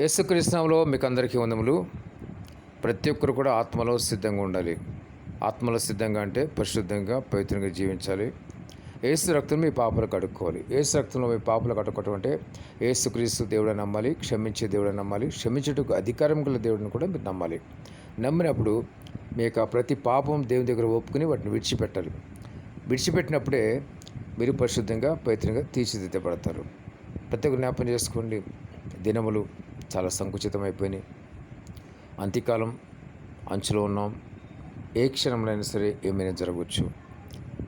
యేసుకృష్ణంలో మీకు అందరికీ వందములు. ప్రతి ఒక్కరు కూడా ఆత్మలో సిద్ధంగా ఉండాలి. ఆత్మలో సిద్ధంగా అంటే పరిశుద్ధంగా పవిత్రంగా జీవించాలి. ఏసు రక్తం మీ పాపలు కడుక్కోవాలి. ఏసు రక్తంలో మీ పాపలు కడుక్కోవటం అంటే ఏసుక్రీస్తు దేవుడు నమ్మాలి క్షమించే దేవుడు నమ్మాలి క్షమించటకు అధికారం గల దేవుడిని కూడా మీరు నమ్మాలి. నమ్మినప్పుడు మీ యొక్క ప్రతి పాపం దేవుని దగ్గర ఒప్పుకుని వాటిని విడిచిపెట్టాలి. విడిచిపెట్టినప్పుడే మీరు పరిశుద్ధంగా పవిత్రంగా తీర్చిదిద్దబడతారు. ప్రతి ఒక్క జ్ఞాపకం చేసుకోండి. దినములు చాలా సంకుచితమైపోయినాయి అంత్యకాలం అంచులో ఉన్నాం. ఏ క్షణంలో అయినా సరే ఏమైనా జరగవచ్చు.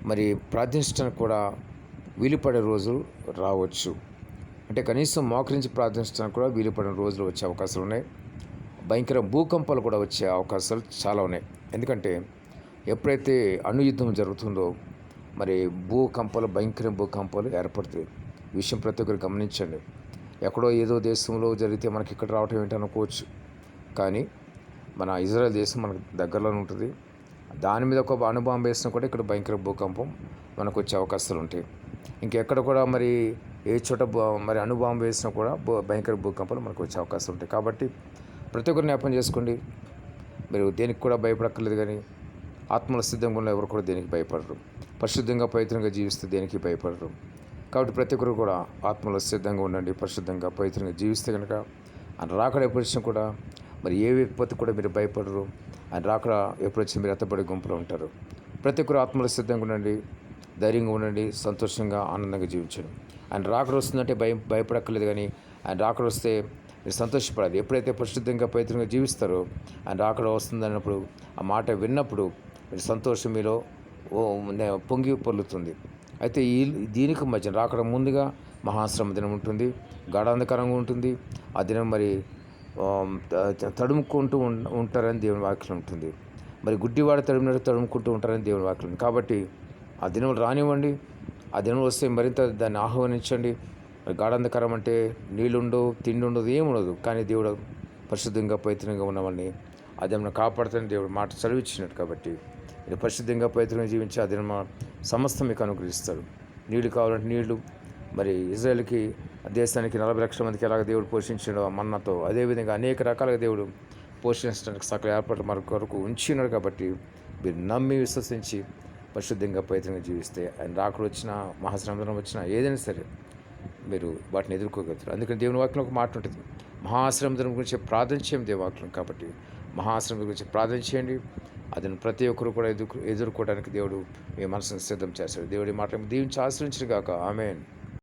మరి ప్రార్థించడానికి కూడా వీలుపడే రోజులు రావచ్చు. అంటే కనీసం మోకరించి ప్రార్థించడానికి కూడా వీలుపడిన రోజులు వచ్చే అవకాశాలు ఉన్నాయి. భయంకర భూకంపాలు కూడా వచ్చే అవకాశాలు చాలా ఉన్నాయి. ఎందుకంటే ఎప్పుడైతే అణు యుద్ధం జరుగుతుందో మరి భూకంపాలు భయంకర భూకంపాలు ఏర్పడుతాయి. విషయం ప్రతి ఒక్కరు గమనించండి. ఎక్కడో ఏదో దేశంలో జరిగితే మనకి ఇక్కడ రావటం ఏంటి అనుకోవచ్చు. కానీ మన ఇజ్రాయెల్ దేశం మనకు దగ్గరలోనే ఉంటుంది. దాని మీద ఒక అణుబాంబు వేసినా కూడా ఇక్కడ భయంకర భూకంపం మనకు వచ్చే అవకాశాలు ఉంటాయి. ఇంకెక్కడ కూడా మరి ఏ చోట మరి అణుబాంబు వేసినా కూడా భయంకర భూకంపాలు మనకు వచ్చే అవకాశాలు ఉంటాయి. కాబట్టి ప్రతి ఒక్కరు జ్ఞాపం చేసుకోండి. మీరు దేనికి కూడా భయపడక్కర్లేదు కానీ ఆత్మల సిద్ధంగా ఉన్న ఎవరు కూడా దేనికి భయపడరు. పరిశుద్ధంగా పవిత్రంగా జీవిస్తే దేనికి భయపడరు. కాబట్టి ప్రతి ఒక్కరు కూడా ఆత్మలో సిద్ధంగా ఉండండి పరిశుద్ధంగా పవిత్రంగా జీవిస్తే కనుక ఆయన రాకడ ఎప్పుడు వచ్చినా కూడా మరి ఏ విపత్తు కూడా మీరు భయపడరు. ఆయన రాకడ ఎప్పుడు వచ్చినా మీరు ఎత్తబడి గుంపులో ఉంటారు. ప్రతి ఒక్కరు ఆత్మలో సిద్ధంగా ఉండండి ధైర్యంగా ఉండండి సంతోషంగా ఆనందంగా జీవించండి. ఆయన రాకడ వస్తుందంటే భయం భయపడక్కర్లేదు కానీ ఆయన రాకడ వస్తే మీరు సంతోషపడాలి. ఎప్పుడైతే పరిశుద్ధంగా పవిత్రంగా జీవిస్తారో ఆయన రాకడ వస్తుందన్నప్పుడు ఆ మాట విన్నప్పుడు మీరు సంతోషం మీలో పొంగి పొర్లుతుంది. అయితే ఈ దీనికి మధ్య రాకడం ముందుగా మహాశ్రమ దినం ఉంటుంది గాఢాంధకరంగా ఉంటుంది. ఆ దినం మరి తడుముకుంటూ ఉంటారని దేవుని వాక్యం ఉంటుంది. మరి గుడ్డివాడు తడిమినట్టు తడుముకుంటూ ఉంటారని దేవుని వాక్యం. ఉంది కాబట్టి ఆ దినం రానివ్వండి. ఆ దినం వస్తే మరింత దాన్ని ఆహ్వానించండి. గాఢాంధకరం అంటే నీళ్ళుండవు తిండి ఉండదు ఏముండదు. కానీ దేవుడు పరిశుద్ధంగా పవిత్రంగా ఉన్నవాడిని అది దినం కాపాడుతున్న దేవుడు మాట చదివించినట్టు కాబట్టి మీరు పరిశుద్ధంగా పవిత్రంగా జీవించి ఆ దినమా సమస్తం మీకు అనుగ్రహిస్తాడు. నీళ్ళు కావాలంటే నీళ్ళు. మరి ఇజ్రాయెల్కి దేశానికి నలభై లక్షల మందికి ఎలాగ దేవుడు పోషించాడో ఆ మన్నతో అదేవిధంగా అనేక రకాలుగా దేవుడు పోషించడానికి సకల ఏర్పాటు మన కొరకు ఉంచినాడు కాబట్టి మీరు నమ్మి విశ్వసించి పరిశుద్ధంగా పవిత్రంగా జీవిస్తే ఆయన రాకుడు వచ్చినా మహాశ్రమం వచ్చినా ఏదైనా సరే మీరు వాటిని ఎదుర్కోగలుగుతారు. అందుకని దేవుని వాక్యం ఒక మాట ఉంటుంది. మహాశ్రమం గురించి ప్రార్థన చేయం దేవాక్యం కాబట్టి మహాశ్రమం గురించి ప్రార్థన చేయండి. అతను ప్రతి ఒక్కరు కూడా ఎదుర్కొ ఎదుర్కోవడానికి దేవుడు మీ మనసును సిద్ధం చేస్తాడు. దేవుడి మాట దీవించి ఆశ్రయించిన కాక ఆమెన్.